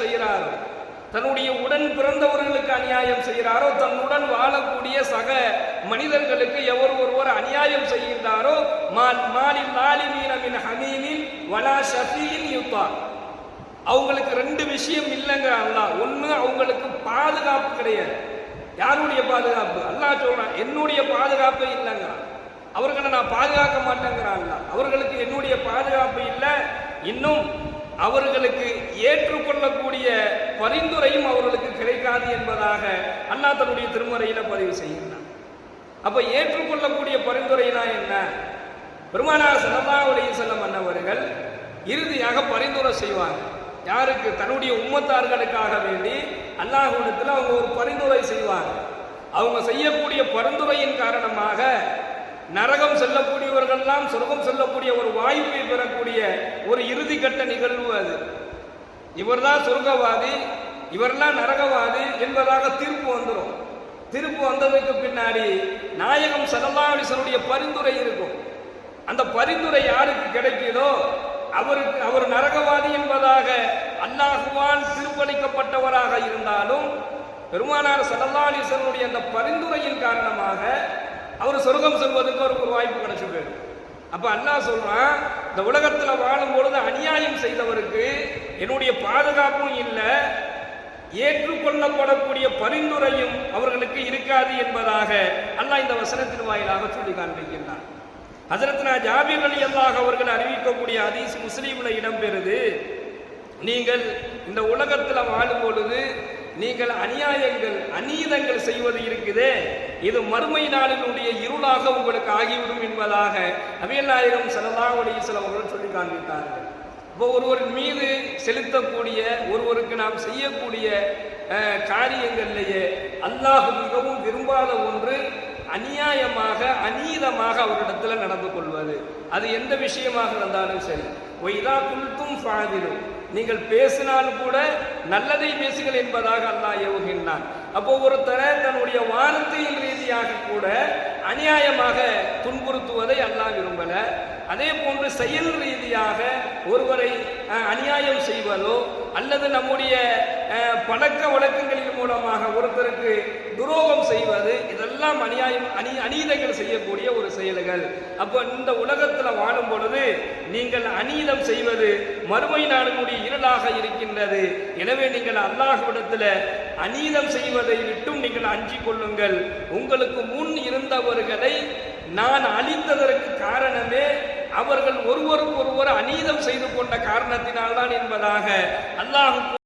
செய்கிறாரோ? தன்னுடைய உடன் பிறந்தவர்களுக்கு அநியாயம் செய்கிறாரோ? தன்னுடன் வாழக்கூடிய சக மனிதர்களுக்கு எவர் ஒருவர் அநியாயம் செய்கின்றாரோ? மால் மாலில் லாலிமீனமின் ஹமீமின் வலா ஷஃபீன் யுத்தா. அவங்களுக்கு ரெண்டு விஷயம் இல்லைங்க அல்லாஹ் ஒன்று அவங்களுக்கு பாதுகாப்பு கிடையாது. யாருடைய பாதுகாப்பு? அல்லா சொல்றான் என்னுடைய பாதுகாப்பு இல்லைங்க. அவர்களை நான் பாதுகாக்க மாட்டேங்கிறான் அவர்களுக்கு என்னுடைய பாதுகாப்பு இல்லை. இன்னும் அவர்களுக்கு ஏற்றுக்கொள்ளக்கூடிய பரிந்துரையும் அவர்களுக்கு கிடைக்காது என்பதாக அண்ணா தன்னுடைய திருமறையில பதிவு செய்கிறான் அப்ப ஏற்றுக்கொள்ளக்கூடிய பரிந்துரைனா என்ன? பெருமானார் ஸல்லல்லாஹு அலைஹி வஸல்லம் இறுதியாக பரிந்துரை செய்வாங்க. யாருக்கு? தன்னுடைய உம்மத்தார்களுக்காக வேண்டி அல்லாஹுடத்தில் அவங்க ஒரு பரிந்துரை செய்வாங்க. அவங்க செய்யக்கூடிய பரிந்துரையின் காரணமாக நரகம் செல்லக்கூடியவர்கள்லாம் சொர்க்கம் செல்லக்கூடிய ஒரு வாய்ப்பை பெறக்கூடிய ஒரு இறுதிக்கட்ட நிகழ்வு அது. இவர்தான் சொர்க்கவாதி இவர்லாம் நரகவாதி என்பதாக தீர்ப்பு வந்துடும் தீர்ப்பு வந்ததுக்கு பின்னாடி நாயகம் சல்லல்லாஹுடைய பரிந்துரை இருக்கும். அந்த பரிந்துரை யாருக்கு கிடைக்குதோ அவருக்கு அவர் நரகவாதி என்பதாக அல்லாஹுவான் தீர்ப்பளிக்கப்பட்டவராக இருந்தாலும் பெருமானார் சல்லல்லா அந்த பரிந்துரையின் காரணமாக அவர் சொர்க்கம் செல்வதற்கு அவருக்கு ஒரு வாய்ப்பு கிடைச்சு போயிடும். அப்ப அல்லாஹ் சொல்றான் இந்த உலகத்துல வாழும் பொழுது அநியாயம் செய்தவருக்கு என்னுடைய பாதுகாப்பும் இல்லை ஏற்றுக்கொள்ளப்படக்கூடிய பரிந்துரையும் அவர்களுக்கு இருக்காது என்பதாக அல்லாஹ் இந்த வசனத்தின் வாயிலாக சொல்லி காண்பிக்கின்றான் ஹசரத்னா ஜாபீர் அலி அல்லாஹ் அவர்கள் அறிவிக்கக்கூடிய அதீஸ் முஸ்லீம்ல இடம்பெறுது. நீங்கள் இந்த உலகத்தில் வாழும் பொழுது நீங்கள் அநியாயங்கள் அநீதங்கள் செய்வது இருக்குதே. இது மறுமை நாளினுடைய இருளாக உங்களுக்கு ஆகிவிடும் என்பதாக நபிகள் நாயகம் ஸல்லல்லாஹு சிலவர்கள் அவர்கள் சொல்லி காண்பித்தார்கள். இப்போ ஒருவரின் மீது செலுத்தக்கூடிய ஒருவருக்கு நாம் செய்யக்கூடிய காரியங்களிலேயே அல்லாஹ் மிகவும் விரும்பாத ஒன்று அநியாயமாக அநீதமாக அவரிடத்தில் நடந்து கொள்வது. அது எந்த விஷயமாக இருந்தாலும் சரி. ஒய்தா குல்தும் ஃபாதிலும் நீங்கள் பேசினால் கூட நல்லதை பேசுங்கள் என்பதாக அல்லாஹ் ஏவுகின்றான். அப்போ ஒருத்தரை தன்னுடைய வார்த்தையின் ரீதியாக கூட அநியாயமாக துன்புறுத்துவதை அல்லாஹ் விரும்பல. அதே போன்று செயல் ரீதியாக ஒருவரை அநியாயம் செய்வதோ அல்லது நம்முடைய பழக்க வழக்கங்களில் மூலமாக ஒருத்தருக்கு துரோகம் செய்வது இதெல்லாம் அநியாயம் அநீ அநீதங்கள் செய்யக்கூடிய ஒரு செயல்கள். அப்போ இந்த உலகத்தில் வாழும் பொழுது நீங்கள் அநீதம் செய்வது மறுமை நாளினுடைய இருளாக இருக்கின்றது. எனவே நீங்கள் அல்லாஹ்விடத்தில் அநீதம் செய்வதை விட்டும் நீங்கள் அஞ்சி கொள்ளுங்கள். உங்களுக்கு முன் இருந்தவர்களை நான் அழித்ததற்கு காரணமே அவர்கள் ஒருவருக்கொருவர் அநீதம் செய்து கொண்ட காரணத்தினால்தான் என்பதாக அல்லாஹ்